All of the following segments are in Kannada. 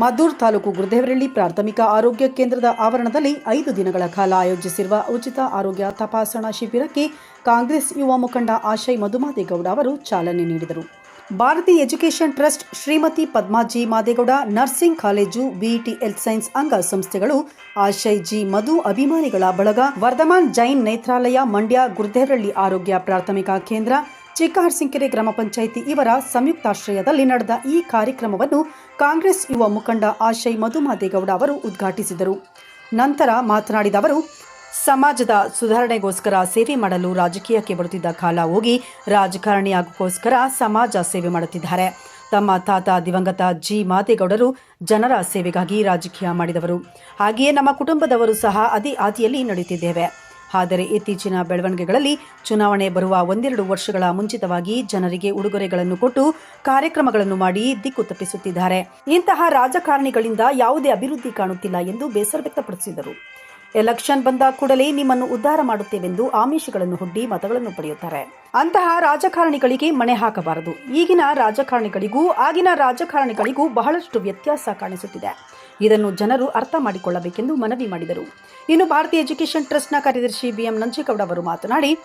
ಮದ್ದೂರು ತಾಲೂಕು ಗುರುದೇವರಳ್ಳಿ ಪ್ರಾಥಮಿಕ ಆರೋಗ್ಯ ಕೇಂದ್ರದ ಆವರಣದಲ್ಲಿ ಐದು ದಿನಗಳ ಕಾಲ ಆಯೋಜಿಸಿರುವ ಉಚಿತ ಆರೋಗ್ಯ ತಪಾಸಣಾ ಶಿಬಿರಕ್ಕೆ ಕಾಂಗ್ರೆಸ್ ಯುವ ಮುಖಂಡ ಆಶಯ್ ಮಧುಮಾದೇಗೌಡ ಅವರು ಚಾಲನೆ ನೀಡಿದರು. Bharatiya education trust Shrimati Padmaji Madegowda, nursing college, BET health science ಅಂಗ ಸಂಸ್ಥೆಗಳು ಆಶಯ್ ಜಿ ಮಧು ಅಭಿಮಾನಿಗಳ ಬಳಗ, ವರ್ಧಮಾನ್ ಜೈನ್ ನೇತ್ರಾಲಯ, ಮಂಡ್ಯ ಗುರುದೇವರಳ್ಳಿ ಆರೋಗ್ಯ ಪ್ರಾಥಮಿಕ ಕೇಂದ್ರ ಚಿಕ್ಕಹರ್ಸಿಂಕೆರೆ ಗ್ರಾಮ ಪಂಚಾಯಿತಿ ಇವರ ಸಂಯುಕ್ತಾಶ್ರಯದಲ್ಲಿ ನಡೆದ ಈ ಕಾರ್ಯಕ್ರಮವನ್ನು ಕಾಂಗ್ರೆಸ್ ಯುವ ಮುಖಂಡ ಆಶಯ್ ಮಧುಮಾದೇಗೌಡ ಅವರು ಉದ್ಘಾಟಿಸಿದರು. ನಂತರ ಮಾತನಾಡಿದ ಅವರು, ಸಮಾಜದ ಸುಧಾರಣೆಗೋಸ್ಕರ ಸೇವೆ ಮಾಡಲು ರಾಜಕೀಯಕ್ಕೆ ಬರುತ್ತಿದ್ದ ಕಾಲ ಹೋಗಿ ರಾಜಕಾರಣಿಯಾಗೋಸ್ಕರ ಸಮಾಜ ಸೇವೆ ಮಾಡುತ್ತಿದ್ದಾರೆ. ತಮ್ಮ ತಾತ ದಿವಂಗತ ಜಿ ಮಾದೇಗೌಡರು ಜನರ ಸೇವೆಗಾಗಿ ರಾಜಕೀಯ ಮಾಡಿದವರು. ಹಾಗೆಯೇ ನಮ್ಮ ಕುಟುಂಬದವರು ಸಹ ಅದೇ ಆದಿಯಲ್ಲಿ ನಡೆಯುತ್ತಿದ್ದೇವೆ. ಆದರೆ ಇತ್ತೀಚಿನ ಬೆಳವಣಿಗೆಗಳಲ್ಲಿ ಚುನಾವಣೆ ಬರುವ ಒಂದೆರಡು ವರ್ಷಗಳ ಮುಂಚಿತವಾಗಿ ಜನರಿಗೆ ಉಡುಗೊರೆಗಳನ್ನು ಕೊಟ್ಟು ಕಾರ್ಯಕ್ರಮಗಳನ್ನು ಮಾಡಿ ದಿಕ್ಕು ತಪ್ಪಿಸುತ್ತಿದ್ದಾರೆ. ಇಂತಹ ರಾಜಕಾರಣಿಗಳಿಂದ ಯಾವುದೇ ಅಭಿವೃದ್ಧಿ ಕಾಣುತ್ತಿಲ್ಲ ಎಂದು ಬೇಸರ ವ್ಯಕ್ತಪಡಿಸಿದರು. ಎಲೆಕ್ಷನ್ ಬಂದ ಕೂಡಲೇ ನಿಮ್ಮನ್ನು ಉದ್ಧಾರ ಮಾಡುತ್ತೇವೆಂದು ಆಮಿಷಗಳನ್ನು ಹುಡ್ಡಿ ಮತಗಳನ್ನು ಪಡೆಯುತ್ತಾರೆ. ಅಂತಹ ರಾಜಕಾರಣಿಗಳಿಗೆ ಮಣೆ ಹಾಕಬಾರದು. ಈಗಿನ ರಾಜಕಾರಣಿಗಳಿಗೂ ಆಗಿನ ರಾಜಕಾರಣಿಗಳಿಗೂ ಬಹಳಷ್ಟು ವ್ಯತ್ಯಾಸ ಕಾಣಿಸುತ್ತಿದೆ. ಇದನ್ನು ಜನರು ಅರ್ಥ ಮಾಡಿಕೊಳ್ಳಬೇಕೆಂದು ಮನವಿ ಮಾಡಿದರು. ಇನ್ನು ಭಾರತೀಯ ಎಜುಕೇಷನ್ ಟ್ರಸ್ಟ್ನ ಕಾರ್ಯದರ್ಶಿ ಬಿಎಂ ನಂಜೇಗೌಡ ಅವರು ಮಾತನಾಡಿ,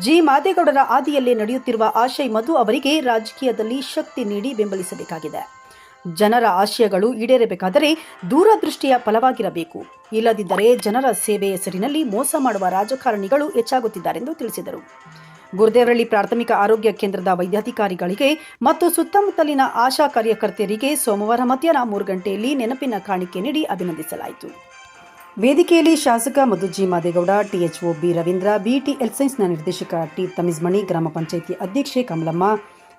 ಜಿ ಮಾದೇಗೌಡರ ಆದಿಯಲ್ಲಿ ನಡೆಯುತ್ತಿರುವ ಆಶಯ್ ಮಧು ಅವರಿಗೆ ರಾಜಕೀಯದಲ್ಲಿ ಶಕ್ತಿ ನೀಡಿ ಬೆಂಬಲಿಸಬೇಕಾಗಿದೆ. ಜನರ ಆಶಯಗಳು ಈಡೇರಬೇಕಾದರೆ ದೂರದೃಷ್ಟಿಯ ಫಲವಾಗಿರಬೇಕು. ಇಲ್ಲದಿದ್ದರೆ ಜನರ ಸೇವೆ ಹೆಸರಿನಲ್ಲಿ ಮೋಸ ಮಾಡುವ ರಾಜಕಾರಣಿಗಳು ಹೆಚ್ಚಾಗುತ್ತಿದ್ದಾರೆಂದು ತಿಳಿಸಿದರು. ಗುರುದೇವರಳ್ಳಿ ಪ್ರಾಥಮಿಕ ಆರೋಗ್ಯ ಕೇಂದ್ರದ ವೈದ್ಯಾಧಿಕಾರಿಗಳಿಗೆ ಮತ್ತು ಸುತ್ತಮುತ್ತಲಿನ ಆಶಾ ಕಾರ್ಯಕರ್ತೆಯರಿಗೆ ಸೋಮವಾರ ಮಧ್ಯಾಹ್ನ ಮೂರು ಗಂಟೆಯಲ್ಲಿ ನೆನಪಿನ ಕಾಣಿಕೆ ನೀಡಿ ಅಭಿನಂದಿಸಲಾಯಿತು. ವೇದಿಕೆಯಲ್ಲಿ ಶಾಸಕ Madhuji Madegowda THO B Ravindra, BTL ಎಲ್ಸೈನ್ಸ್ನ ನಿರ್ದೇಶಕ ಟಿ ತಮಿಜ್ಮಣಿ ಗ್ರಾಮ ಪಂಚಾಯಿತಿ ಅಧ್ಯಕ್ಷೆ ಕಮಲಮ್ಮ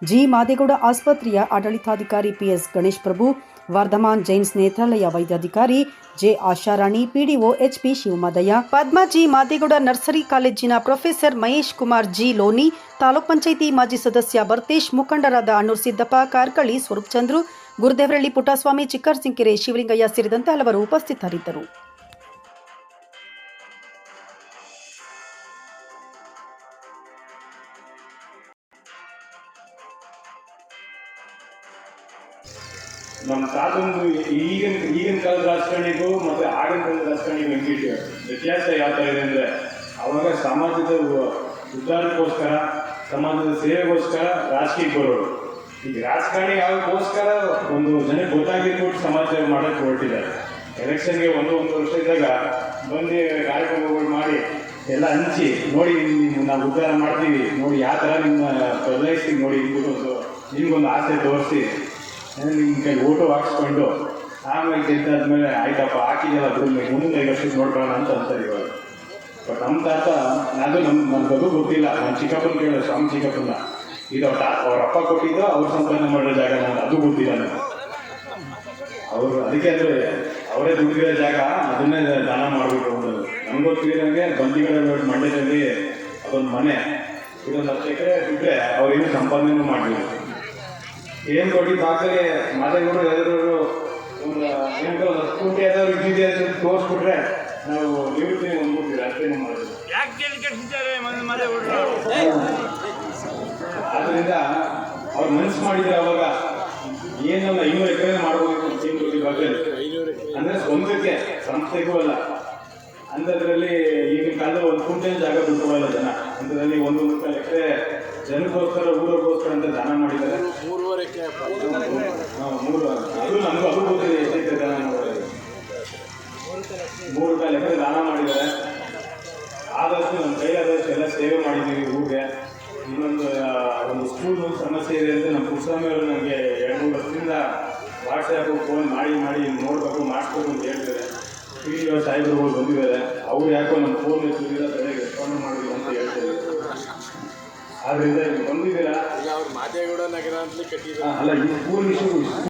ಜಿ. ಮಾದೇಗೌಡ ಆಸ್ಪತ್ರೆಯ ಆಡಳಿತಾಧಿಕಾರಿ ಪಿಎಸ್. ಗಣೇಶ್ ಪ್ರಭು, ವರ್ಧಮಾನ್ ಜೈನ್ಸ್ ನೇತ್ರಾಲಯ ವೈದ್ಯಾಧಿಕಾರಿ J. Asharani, PDO HP Shivamadaiah Padmaji Madegowda nursery ಕಾಲೇಜಿನ ಪ್ರೊಫೆಸರ್ ಮಹೇಶ್ ಕುಮಾರ್ ಜಿ. ಲೋನಿ, ತಾಲೂಕ್ ಪಂಚಾಯಿತಿ ಮಾಜಿ ಸದಸ್ಯ ಬರ್ತೇಶ್ ಮುಖಂಡರಾದ ಅಣ್ಣೂರ್ ಸಿದ್ದಪ್ಪ, ಕಾರ್ಕಳಿ ಸ್ವರೂಪ್ ಚಂದ್ರು, ಗುರುದೇವರಳ್ಳಿ ಪುಟ್ಟಸ್ವಾಮಿ, ಚಿಕ್ಕರ್ಸಿಂಕೆರೆ ಶಿವಲಿಂಗಯ್ಯ ಸೇರಿದಂತೆ ಹಲವರು ಉಪಸ್ಥಿತರಿದ್ದರು. ನಮ್ಮ ತಾತಂದು ಈಗಿನ ಈಗಿನ ಕಾಲದ ರಾಜಕಾರಣಿಗೂ ಮತ್ತು ಆಗಿನ ಕಾಲದ ರಾಜಕಾರಣಿಗೂ ಹೆಂಗಿಟ್ಟು ವ್ಯತ್ಯಾಸ ಯಾವ ಥರ ಇದೆ ಅಂದರೆ ಅವಾಗ ಸಮಾಜದ ಉದ್ಧಾರಕ್ಕೋಸ್ಕರ, ಸಮಾಜದ ಸೇವೆಗೋಸ್ಕರ ರಾಜಕೀಯ ಬರೋರು. ಈಗ ರಾಜಕಾರಣಿ ಯಾವಾಗೋಸ್ಕರ ಒಂದು ಜನಕ್ಕೆ ಗೊತ್ತಾಗಿರ್ಬಿಟ್ಟು ಸಮಾಜ ಮಾಡೋಕ್ಕೆ ಹೊರಟಿದ್ದಾರೆ. ಎಲೆಕ್ಷನ್ಗೆ ಒಂದು ಒಂದು ವರ್ಷ ಇದ್ದಾಗ ಬಂದು ಕಾರ್ಯಕ್ರಮಗಳು ಮಾಡಿ ಎಲ್ಲ ಹಂಚಿ, ನೋಡಿ ನೀವು ಉದ್ಧಾರ ಮಾಡ್ತೀವಿ. ನೋಡಿ ಯಾವ ಥರ ನಿಮ್ಮ ಬದಲಾಯಿಸಿ, ನೋಡಿ ನಿಮ್ಗೊಂದು ಆಸೆ ತೋರಿಸಿ. ನಿಮ್ಮ ಕೈ ಓಟು ಹಾಕ್ಸ್ಕೊಂಡು ಆಮೇಲೆ ಗೆದ್ದಾದ್ಮೇಲೆ ಆಯ್ತಪ್ಪ ಹಾಕಿದೆಲ್ಲ ಬಿಡು ಮುಂದೆ ವರ್ಷಕ್ಕೆ ನೋಡ್ಕೊಳ್ಳೋಣ ಅಂತ ಅಂತಾರೆ ಇವಾಗ. ಬಟ್ ನಮ್ಮ ತಾತ, ಅದು ನಮ್ಮ ನಮ್ಗದು ಗೊತ್ತಿಲ್ಲ. ನಮ್ಮ ಚಿಕ್ಕಪ್ಪನ ಕೇಳಿದೆ ಸ್ವಾಮಿ ಚಿಕ್ಕಪ್ಪನ ಇದು ಅವ್ರ ಅವ್ರ ಅಪ್ಪ ಕೊಟ್ಟಿದ್ದು, ಅವ್ರ ಸಂಪಾದನೆ ಮಾಡೋ ಜಾಗ ನನಗೆ ಅದು ಗೊತ್ತಿಲ್ಲ ನನಗೆ ಅವರು ಅದಕ್ಕೆ ಅಂದರೆ ಅವರೇ ದುಡ್ಡಿರೋ ಜಾಗ, ಅದನ್ನೇ ದಾನ ಮಾಡಬೇಕು ಅಂತ. ನಮ್ಗೆ ಗೊತ್ತಿರೋಂಗೆ ಬಂದಿಗಳ ಮಂಡ್ಯದಲ್ಲಿ ಅದೊಂದು ಮನೆ. ಇದೊಂದು ಹತ್ತು ಎಕರೆ ಬಿಟ್ಟರೆ ಅವ್ರೇನು ಸಂಪಾದನೆ ಮಾಡಲಿಲ್ಲ. ಏನು ಕೊಟ್ಟಿದ್ದು ದಾಖಲೆ ಮಾತೆ ಯಾವ್ದಾದ್ರು ಒಂದು ಏನಕ್ಕೆ ಒಂದು ಹತ್ತು ಕೋಟಿ ಯಾವ್ದಾದ್ರು ಇದ್ದಿದೆ ಅಂತ ತೋರಿಸ್ಬಿಟ್ರೆ ನಾವು ನಿವೃತ್ತಿ ಹೊಂದ್ಬಿಡ್ತೀವಿ ಅಷ್ಟೇ ಮಾಡೋದು ಆದ್ದರಿಂದ ಅವ್ರು ಮನ್ಸು ಮಾಡಿದ್ರೆ ಅವಾಗ ಏನಲ್ಲ ಐನೂರು ಎಕರೆ ಮಾಡಬೇಕು ಏನು ಕೊಟ್ಟಿ ಭಾಗದಲ್ಲಿ. ಅಂದ್ರೆ ಸ್ವಂತಕ್ಕೆ ಸಂಸ್ಥೆಗೂ ಅಲ್ಲ. ಅಂಥದ್ರಲ್ಲಿ ಈಗಿನ ಕಾಲದಲ್ಲಿ ಒಂದು ಕುಂಟೆ ಜಾಗ ಬಿಟ್ಕೊಡಲ್ಲ ಜನ. ಅಂಥದ್ರಲ್ಲಿ ಒಂದು ಮುಕ್ಕಾಲು ಎಕರೆ ಜನಕ್ಕೋಸ್ಕರ ಊರಿಗೋಸ್ಕರ ಅಂತ ದಾನ ಮಾಡಿದ್ದಾರೆ. ಮೂರುವರೆ ಮೂರು ಅದು ನಮಗೂ ಅದು ಗೊತ್ತಿದೆ ಎಷ್ಟೈತೆ ದಾನ ಮಾಡಿದ್ದಾರೆ ಮೂರು ಕಾಲು ಎಕರೆ ದಾನ ಮಾಡಿದ್ದಾರೆ. ಆದಷ್ಟು ನಮ್ಮ ಕೈಲಾದಷ್ಟು ಎಲ್ಲ ಸೇವೆ ಮಾಡಿದ್ದೀವಿ ಊರಿಗೆ. ಇನ್ನೊಂದು ಒಂದು ಸ್ಕೂಲ್ ಸಮಸ್ಯೆ ಇದೆ ಅಂತ ನಮ್ಮ ಪುಸ್ತಕ ಅವರು ನನಗೆ ಎರಡು ಮೂರು ವರ್ಷದಿಂದ ವಾಟ್ಸಪ್ ಫೋನ್ ಮಾಡಿ ಮಾಡಿ ನೋಡಬೇಕು ಮಾಡಿಸ್ಬೇಕು ಅಂತ ಹೇಳ್ತಾರೆ ಪಿ ಡಿ ಓ ಸಾಹೇಬರುಗಳು ಬಂದಿದ್ದಾರೆ. ಅವ್ರು ಯಾಕೋ ನಮ್ಮ ಫೋನ್ ಎತ್ತಿಲ್ಲ ಸರಿಯಾಗಿ ಮಾಡಿದ್ರು ಅಂತ ಹೇಳ್ತೇವೆ ಆದ್ದರಿಂದ ಬಂದಿದ್ದೀರಾ? ಅಲ್ಲ ಈ ಸ್ಕೂಲ್ ಇಶ್ಯೂ